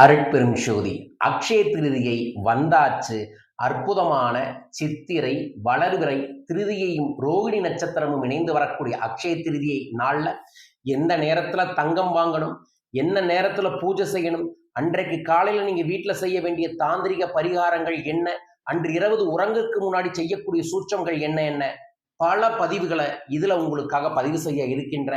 அருட்பெரும் ஜோதி அக்ஷய திருதியை வந்தாச்சு. அற்புதமான சித்திரை வளர்விரை திருதியையும் ரோகிணி நட்சத்திரமும் இணைந்து வரக்கூடிய அக்ஷய திருதியை நாளில் எந்த நேரத்தில் தங்கம் வாங்கணும் என்ன நேரத்தில் பூஜை செய்யணும் அன்றைக்கு காலையில் நீங்கள் வீட்டில் செய்ய வேண்டிய தாந்திரிக பரிகாரங்கள் என்ன அன்று இரவு உறங்குக்கு முன்னாடி செய்யக்கூடிய சூற்றங்கள் என்ன என்ன? பல பதிவுகளை இதில் உங்களுக்காக பதிவு செய்ய இருக்கின்ற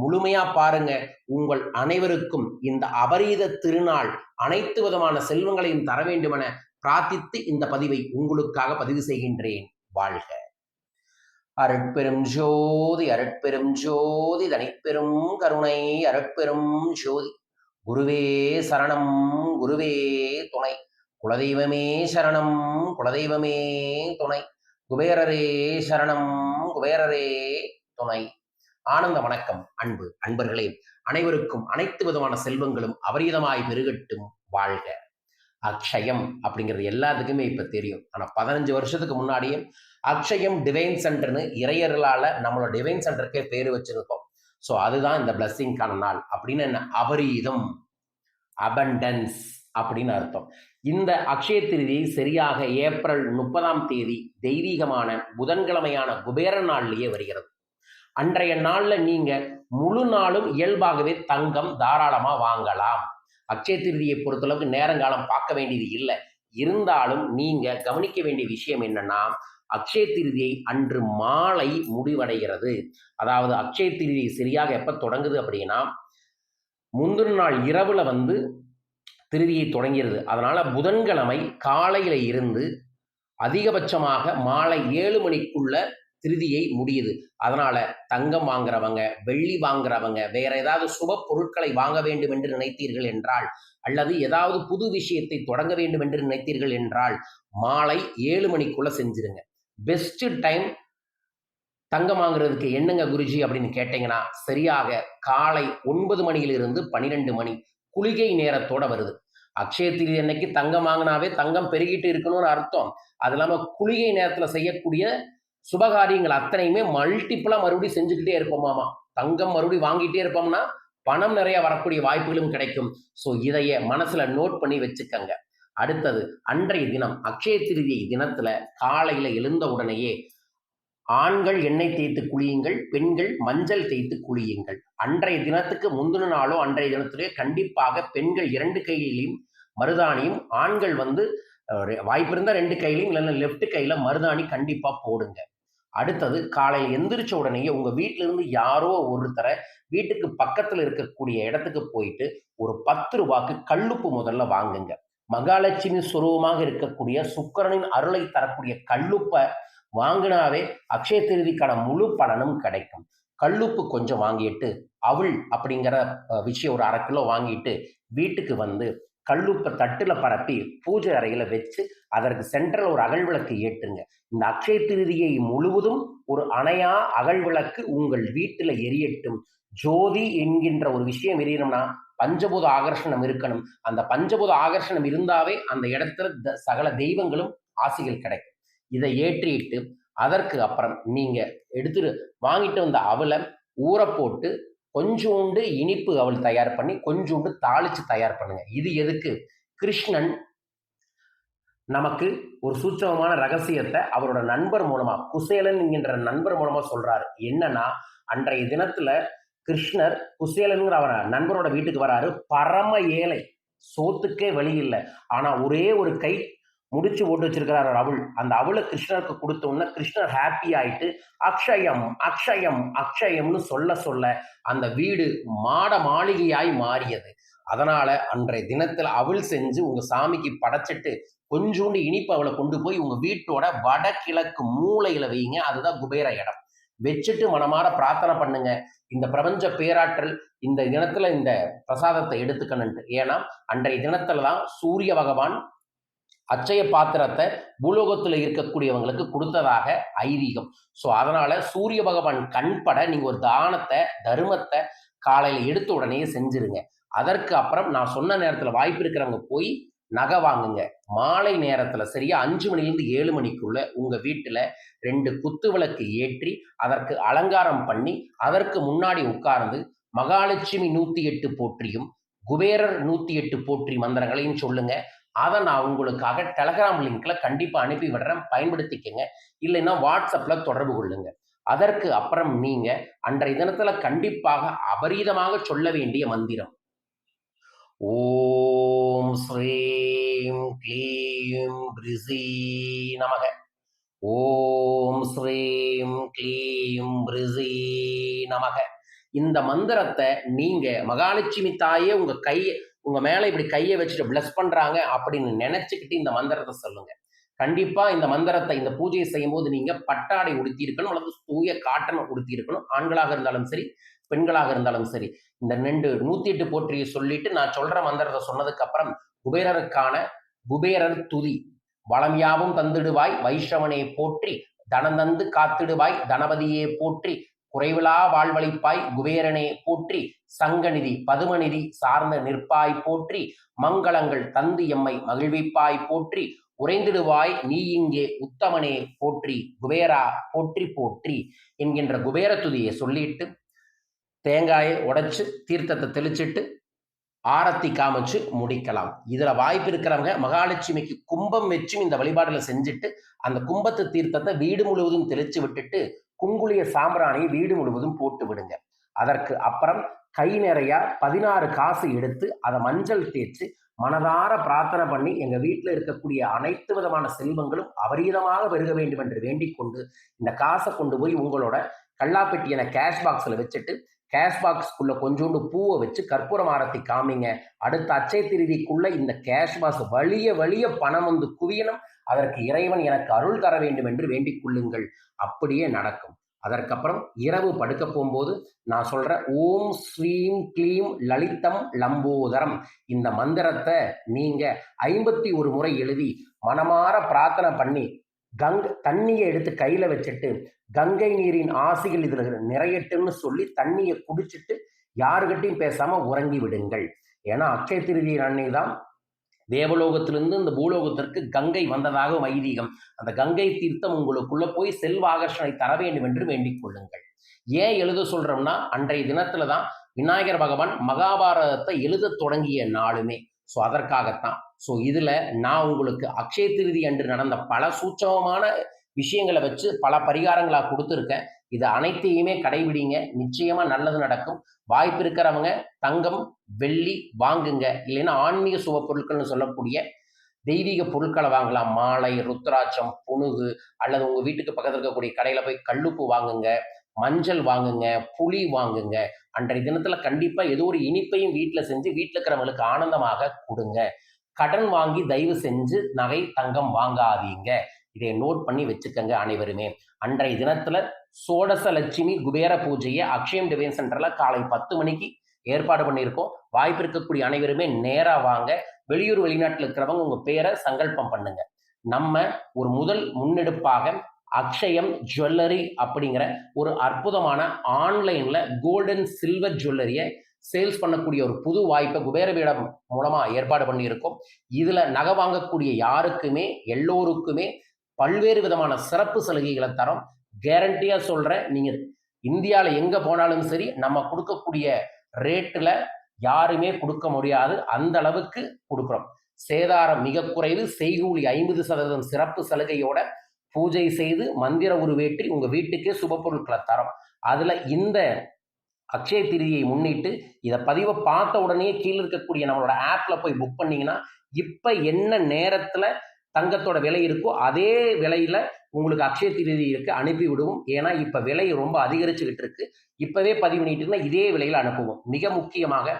முழுமையா பாருங்க. உங்கள் அனைவருக்கும் இந்த அபரீத திருநாள் அனைத்து விதமான செல்வங்களையும் தர வேண்டுமென பிரார்த்தித்து இந்த பதிவை உங்களுக்காக பதிவு செய்கின்றேன். வாழ்க. அருட்பெரும் ஜோதி அருட்பெரும் ஜோதி தனிப்பெரும் கருணை அருட்பெரும் ஜோதி. குருவே சரணம் குருவே துணை. குலதெய்வமே சரணம் குலதெய்வமே துணை. குபேரரே சரணம் குபேரரே துணை. ஆனந்த வணக்கம் அன்பு. அன்பர்களே அனைவருக்கும் அனைத்து விதமான செல்வங்களும் அபரீதமாய் பெருகட்டும் வாழ்க. அக்ஷயம் அப்படிங்கிறது எல்லாத்துக்குமே இப்ப தெரியும். ஆனா பதினஞ்சு வருஷத்துக்கு முன்னாடியே அக்ஷயம் டிவைன் சென்டர்னு இறையர்களால நம்மளோட டிவைன் சென்டருக்கே பேர் வச்சிருக்கோம். ஸோ அதுதான் இந்த பிளஸ்ஸிங்கான நாள் அப்படின்னு என்ன? அபரீதம். அபண்டன்ஸ் அப்படின்னு அர்த்தம். இந்த அக்ஷய திருதியை சரியாக ஏப்ரல் முப்பதாம் தேதி தெய்வீகமான புதன்கிழமையான குபேர நாள்லயே வருகிறது. அன்றைய நாளில் நீங்கள் முழு நாளும் இயல்பாகவே தங்கம் தாராளமாக வாங்கலாம். அக்ஷய திருதியை பொறுத்தளவுக்கு நேரங்காலம் பார்க்க வேண்டியது இல்லை. இருந்தாலும் நீங்கள் கவனிக்க வேண்டிய விஷயம் என்னன்னா அக்ஷய திருதியை அன்று மாலை முடிவடைகிறது. அதாவது அக்ஷய திருதியை சரியாக எப்போ தொடங்குது அப்படின்னா முந்தின நாள் இரவுல வந்து திருதியை தொடங்கிறது அதனால புதன்கிழமை காலையில இருந்து அதிகபட்சமாக மாலை ஏழு மணிக்குள்ள திருதியை முடியுது. அதனால தங்கம் வாங்குறவங்க வெள்ளி வாங்குறவங்க வேற ஏதாவது சுப பொருட்களை வாங்க வேண்டும் என்று நினைத்தீர்கள் என்றால் அல்லது ஏதாவது புது விஷயத்தை தொடங்க வேண்டும் என்று நினைத்தீர்கள் என்றால் மாலை ஏழு மணிக்குள்ள செஞ்சிருங்க. பெஸ்ட் டைம் தங்கம் வாங்குறதுக்கு என்னங்க குருஜி அப்படின்னு கேட்டீங்கன்னா சரியாக காலை ஒன்பது மணியிலிருந்து பனிரெண்டு மணி குளிகை நேரத்தோட வருது. அக்ஷயத்தில் என்னைக்கு தங்கம் வாங்கினாவே தங்கம் பெருகிட்டு இருக்கணும்னு அர்த்தம். அது இல்லாமல் குளிகை நேரத்தில் செய்யக்கூடிய சுபகாரியங்கள் அத்தனையுமே மல்டிப்புளாக மறுபடியும் செஞ்சுக்கிட்டே இருப்போமாமா. தங்கம் மறுபடியும் வாங்கிட்டே இருப்போம்னா பணம் நிறைய வரக்கூடிய வாய்ப்புகளும் கிடைக்கும். ஸோ இதைய மனசுல நோட் பண்ணி வச்சுக்கங்க. அடுத்தது அன்றைய தினம் அக்ஷய திருதியை தினத்துல காலையில எழுந்த உடனேயே ஆண்கள் எண்ணெய் தேய்த்து குளியுங்கள் பெண்கள் மஞ்சள் தேய்த்து குளியுங்கள். அன்றைய தினத்துக்கு முந்தின நாளோ அன்றைய தினத்திலே கண்டிப்பாக பெண்கள் இரண்டு கையிலையும் மருதாணியும் ஆண்கள் வந்து வாய்ப்பு இருந்தால் ரெண்டு கையிலையும் இல்லைன்னா லெஃப்ட் கையில் மருதாணி கண்டிப்பாக போடுங்க. அடுத்தது காலையில் எந்திரிச்ச உடனேயே உங்க வீட்டிலிருந்து யாரோ ஒருத்தரை வீட்டுக்கு பக்கத்துல இருக்கக்கூடிய இடத்துக்கு போயிட்டு ஒரு பத்து ரூபாய்க்கு கல்லுப்பு முதல்ல வாங்குங்க. மகாலட்சுமி சுரூபமாக இருக்கக்கூடிய சுக்கிரனின் அருளை தரக்கூடிய கல்லுப்பை வாங்கினாவே அக்ஷய திருதிக்கான முழு பலனும் கிடைக்கும். கல்லுப்பு கொஞ்சம் வாங்கிட்டு அவள் அப்படிங்கிற விஷயம் ஒரு அரை கிலோ வாங்கிட்டு வீட்டுக்கு வந்து கல்லுப்பை தட்டுல பரப்பி பூஜை அறையில வச்சு அதற்கு சென்ட்ரல் ஒரு அகல் விளக்கு ஏற்றுங்க இந்த அக்ஷய திருதியை முழுவதும் ஒரு அணையா அகல் விளக்கு உங்கள் வீட்டில் எரியட்டும். ஜோதி என்கின்ற ஒரு விஷயம் எரியணும்னா பஞ்சபூத ஆகர்ஷணம் இருக்கணும். அந்த பஞ்சபூத ஆகர்ஷணம் இருந்தாவே அந்த இடத்துல த- சகல தெய்வங்களும் ஆசைகள் கிடைக்கும். இதை ஏற்றிட்டு அதற்கு அப்புறம் நீங்க எடுத்துட்டு வாங்கிட்டு வந்த அவலை ஊற போட்டு கொஞ்சோண்டு இனிப்பு அவள் தயார் பண்ணி கொஞ்சோண்டு தாளிச்சு தயார் பண்ணுங்க. இது எதுக்கு? கிருஷ்ணன் நமக்கு ஒரு சூட்சமமான ரகசியத்தை அவரோட நண்பர் மூலமா குசேலன் என்கின்ற நண்பர் மூலமா சொல்றாரு. என்னன்னா அன்றைய தினத்துல கிருஷ்ணர் குசேலனுங்கிற அவர் நண்பரோட வீட்டுக்கு வராரு. பரம ஏழை சோத்துக்கே வழி இல்லை. ஆனா ஒரே ஒரு கை முடிச்சு போட்டு ஒரு அவள். அந்த அவளை கிருஷ்ணருக்கு கொடுத்த கிருஷ்ணர் ஹாப்பி ஆயிட்டு அக்ஷயம் அக்ஷயம் அக்ஷயம்னு சொல்ல சொல்ல அந்த வீடு மாட மாளிகையாய் மாறியது. அதனால அன்றைய தினத்துல அவள் செஞ்சு உங்க சாமிக்கு படைச்சிட்டு கொஞ்சோண்டு இனிப்பு அவளை கொண்டு போய் உங்கள் வீட்டோட வடகிழக்கு மூலையில் வைங்க. அதுதான் குபேர இடம். வச்சுட்டு மனமாற பிரார்த்தனை பண்ணுங்க. இந்த பிரபஞ்ச பேராற்றல் இந்த தினத்துல இந்த பிரசாதத்தை எடுத்துக்கணுன்ட்டு. ஏன்னா அன்றைய தினத்துல தான் சூரிய பகவான் அச்சய பாத்திரத்தை பூலோகத்தில் இருக்கக்கூடியவங்களுக்கு கொடுத்ததாக ஐதீகம். ஸோ அதனால சூரிய பகவான் கண்பட நீங்க ஒரு தானத்தை தர்மத்தை காலையில எடுத்த உடனே செஞ்சிருங்க. அதற்கு அப்புறம் நான் சொன்ன நேரத்தில் வாய்ப்பு இருக்கிறவங்க போய் நகை வாங்குங்க. மாலை நேரத்துல சரியா அஞ்சு மணிலிருந்து ஏழு மணிக்குள்ள உங்க வீட்டுல ரெண்டு குத்து விளக்கு ஏற்றி அதற்கு அலங்காரம் பண்ணி அதற்கு முன்னாடி உட்கார்ந்து மகாலட்சுமி நூத்தி எட்டு போற்றியும் குபேரர் நூத்தி எட்டு போற்றி மந்திரங்களையும் சொல்லுங்க. அதை நான் உங்களுக்காக டெலகிராம் லிங்க்ல கண்டிப்பா அனுப்பி விடுறேன். பயன்படுத்திக்கங்க. இல்லைன்னா வாட்ஸ்அப்ல தொடர்பு கொள்ளுங்க. அதற்கு அப்புறம் நீங்க அன்றைய தினத்துல கண்டிப்பாக அபரீதமாக சொல்ல வேண்டிய மந்திரம். ஓம் ஸ்ரீ க்ளீம் ரிஷி நமக ஓம் ஸ்ரீம் க்ளீம் ரிஷி நமக இந்த மந்திரத்தை நீங்க மகாலட்சுமி தாயே உங்க கையை உங்க மேல இப்படி கையை வச்சுட்டு பிளஸ் பண்றாங்க அப்படின்னு நினைச்சுக்கிட்டு இந்த மந்திரத்தை சொல்லுங்க. கண்டிப்பா இந்த மந்திரத்தை இந்த பூஜையை செய்யும் போது நீங்க பட்டாடை உடுத்தி இருக்கணும் அல்லது தூய காட்டன் உடுத்தி இருக்கணும் ஆண்களாக இருந்தாலும் சரி பெண்களாக இருந்தாலும் சரி. இந்த ரெண்டு நூத்தி எட்டு போற்றியை சொல்லிட்டு நான் சொல்ற மந்திரத்தை சொன்னதுக்கு அப்புறம் குபேரருக்கான குபேரர் துதி. வளம் யாவும் தந்திடுவாய் வைஷ்ணவனே போற்றி. தனந்தந்து காத்திடுவாய் தனபதியே போற்றி. குறைவிலா வாழ்வழிப்பாய் குபேரனே போற்றி. சங்கநிதி பதுமநிதி சார்ந்த நிற்பாய் போற்றி. மங்களங்கள் தந்து எம்மை மகிழ்விப்பாய் போற்றி. உறைந்திடுவாய் நீ இங்கே உத்தமனே போற்றி. குபேரா போற்றி போற்றி என்கின்ற குபேர துதியை சொல்லிட்டு தேங்காயை உடைச்சு தீர்த்தத்தை தெளிச்சிட்டு ஆரத்தி காமிச்சு முடிக்கலாம். இதுல வாய்ப்பு இருக்கிறவங்க மகாலட்சுமிக்கு கும்பம் வச்சும் இந்த வழிபாடுல செஞ்சுட்டு அந்த கும்பத்து தீர்த்தத்தை வீடு முழுவதும் தெளிச்சு விட்டுட்டு குங்குளிய சாம்பிராணியை வீடு முழுவதும் போட்டு விடுங்க. அதற்கு அப்புறம் கை நிறைய பதினாறு காசு எடுத்து அதை மஞ்சள் தேய்ச்சி மனதார பிரார்த்தனை பண்ணி எங்க வீட்டில் இருக்கக்கூடிய அனைத்து விதமான செல்வங்களும் அபரீதமாக பெருக வேண்டும் என்று வேண்டிக் கொண்டு இந்த காசை கொண்டு போய் உங்களோட கல்லாப்பெட்டியனை கேஷ் பாக்ஸில் வச்சுட்டு கேஷ் பாக்ஸ்க்குள்ள கொஞ்சோண்டு பூவை வச்சு கற்பூரம் ஆரத்தி காமிங்க. அடுத்த அச்சை திருதிக்குள்ள இந்த கேஷ் பாக்ஸ் வழிய வழிய பணம் வந்து குவியணும். அதற்கு இறைவன் எனக்கு அருள் தர வேண்டும் என்று வேண்டிக் கொள்ளுங்கள். அப்படியே நடக்கும். அதற்கப்புறம் இரவு படுக்க போகும்போது நான் சொல்றேன் ஓம் ஸ்ரீம் க்ளீம் லலிதம் லம்போதரம். இந்த மந்திரத்தை நீங்க ஐம்பத்தி ஒரு முறை எழுதி மனமாற பிரார்த்தனை பண்ணி கங் தண்ணியை எடுத்து கையில வச்சுட்டு கங்கை நீரின் ஆசைகள் இதுல நிறையட்டுன்னு சொல்லி தண்ணியை குடிச்சிட்டு யாருகிட்டையும் பேசாம உறங்கி விடுங்கள். ஏன்னா அக்ஷய திருதி அன்னை தான் தேவலோகத்திலிருந்து இந்த பூலோகத்திற்கு கங்கை வந்ததாக வைதீகம். அந்த கங்கை தீர்த்தம் உங்களுக்குள்ள போய் செல்வாகர்ஷனை தர வேண்டும் என்று வேண்டிக் கொள்ளுங்கள். ஏன் எழுத சொல்றோம்னா அன்றைய தினத்துல தான் விநாயகர் பகவான் மகாபாரதத்தை எழுத தொடங்கிய நாளுமே. ஸோ அதற்காகத்தான். ஸோ இதில் நான் உங்களுக்கு அக்ஷய திருதி அன்று நடந்த பல சூட்சமமான விஷயங்களை வச்சு பல பரிகாரங்களாக கொடுத்துருக்கேன். இது அனைத்தையுமே கடைபிடிங்க. நிச்சயமாக நல்லது நடக்கும். வாய்ப்பு இருக்கிறவங்க தங்கம் வெள்ளி வாங்குங்க. இல்லைன்னா ஆன்மீக சுப பொருட்கள்னு சொல்லக்கூடிய தெய்வீக பொருட்களை வாங்கலாம். மாலை ருத்ராட்சம் புணுகு அல்லது உங்கள் வீட்டுக்கு பக்கத்தில் இருக்கக்கூடிய கடையில் போய் கல்லுப்பு வாங்குங்க. மஞ்சள் வாங்குங்க. புளி வாங்குங்க. அன்றைய தினத்தில் கண்டிப்பாக ஏதோ ஒரு இனிப்பையும் வீட்டில் செஞ்சு வீட்டில் இருக்கிறவங்களுக்கு ஆனந்தமாக கொடுங்க. கடன் வாங்கி தயவு செஞ்சு நகை தங்கம் வாங்காதீங்க. இதை நோட் பண்ணி வச்சுக்கங்க அனைவருமே. அன்றைய தினத்துல சோடச லட்சுமி குபேர பூஜையை அக்ஷயம் டிவைன் சென்டர்ல காலை பத்து மணிக்கு ஏற்பாடு பண்ணியிருக்கோம். வாய்ப்பு இருக்கக்கூடிய அனைவருமே நேராக வாங்க. வெளியூர் வெளிநாட்டில் இருக்கிறவங்க உங்க பேரை சங்கல்பம் பண்ணுங்க. நம்ம ஒரு முதல் முன்னெடுப்பாக அக்ஷயம் ஜுவல்லரி அப்படிங்கிற ஒரு அற்புதமான ஆன்லைன்ல கோல்டன் சில்வர் ஜுவல்லரியை சேல்ஸ் பண்ணக்கூடிய ஒரு புது வாய்ப்பை குபேரபீடம் மூலமா ஏற்பாடு பண்ணியிருக்கோம். இதுல நகை வாங்கக்கூடிய யாருக்குமே எல்லோருக்குமே பல்வேறு விதமான சிறப்பு சலுகைகளை தரோம். கேரண்டியா சொல்றேன் நீங்க இந்தியாவில் எங்க போனாலும் சரி நம்ம கொடுக்கக்கூடிய ரேட்டில் யாருமே கொடுக்க முடியாது. அந்த அளவுக்கு கொடுக்குறோம். சேதாரம் மிக குறைவு. செய்கூலி ஐம்பது சதவீதம் சிறப்பு சலுகையோட பூஜை செய்து மந்திர உருவேற்றி உங்க வீட்டுக்கே சுப பொருட்களை தரோம். அதுல இந்த அக்ஷய திருதியை முன்னிட்டு இதை பதிவை பார்த்த உடனே கீழே இருக்கக்கூடிய நம்மளோட ஆப்பில் போய் புக் பண்ணிங்கன்னா இப்போ என்ன நேரத்தில் தங்கத்தோட விலை இருக்கோ அதே விலையில் உங்களுக்கு அக்ஷய திருதி இருக்கு அனுப்பி விடுவோம் ஏன்னா இப்போ விலை ரொம்ப அதிகரிச்சுக்கிட்டு இருக்கு. இப்போவே பதிவு பண்ணிட்டு இதே விலையில் அனுப்புவோம். மிக முக்கியமாக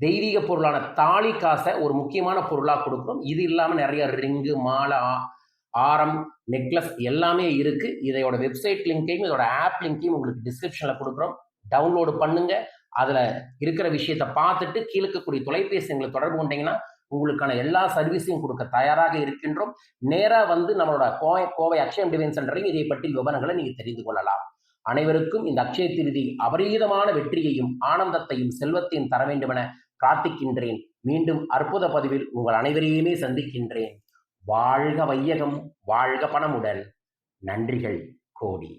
தெய்வீக பொருளான தாலி காசை ஒரு முக்கியமான பொருளாக கொடுக்குறோம். இது இல்லாமல் நிறைய ரிங்கு மாலை ஆரம் நெக்லஸ் எல்லாமே இருக்குது இதையோட வெப்சைட் லிங்கையும் இதோட ஆப் லிங்கையும் உங்களுக்கு டிஸ்கிரிப்ஷனில் கொடுக்குறோம். டவுன்லோடு பண்ணுங்க. அதில் இருக்கிற விஷயத்தை பார்த்துட்டு கீழக்கக்கூடிய தொலைபேசி எங்களை தொடர்பு கொண்டீங்கன்னா உங்களுக்கான எல்லா சர்வீஸையும் கொடுக்க தயாராக இருக்கின்றோம். நேராக வந்து நம்மளோட கோவை கோவை அக்ஷயம் டிவைன் சென்டரையும் இதை பற்றி விவரங்களை நீங்கள் தெரிந்து கொள்ளலாம். அனைவருக்கும் இந்த அக்ஷய திருதி அபரீதமான வெற்றியையும் ஆனந்தத்தையும் செல்வத்தையும் தர வேண்டுமென பிரார்த்திக்கின்றேன். மீண்டும் அற்புத பதிவில் உங்கள் அனைவரையுமே சந்திக்கின்றேன். வாழ்க வையகம் வாழ்க பணமுடன். நன்றிகள் கோடி.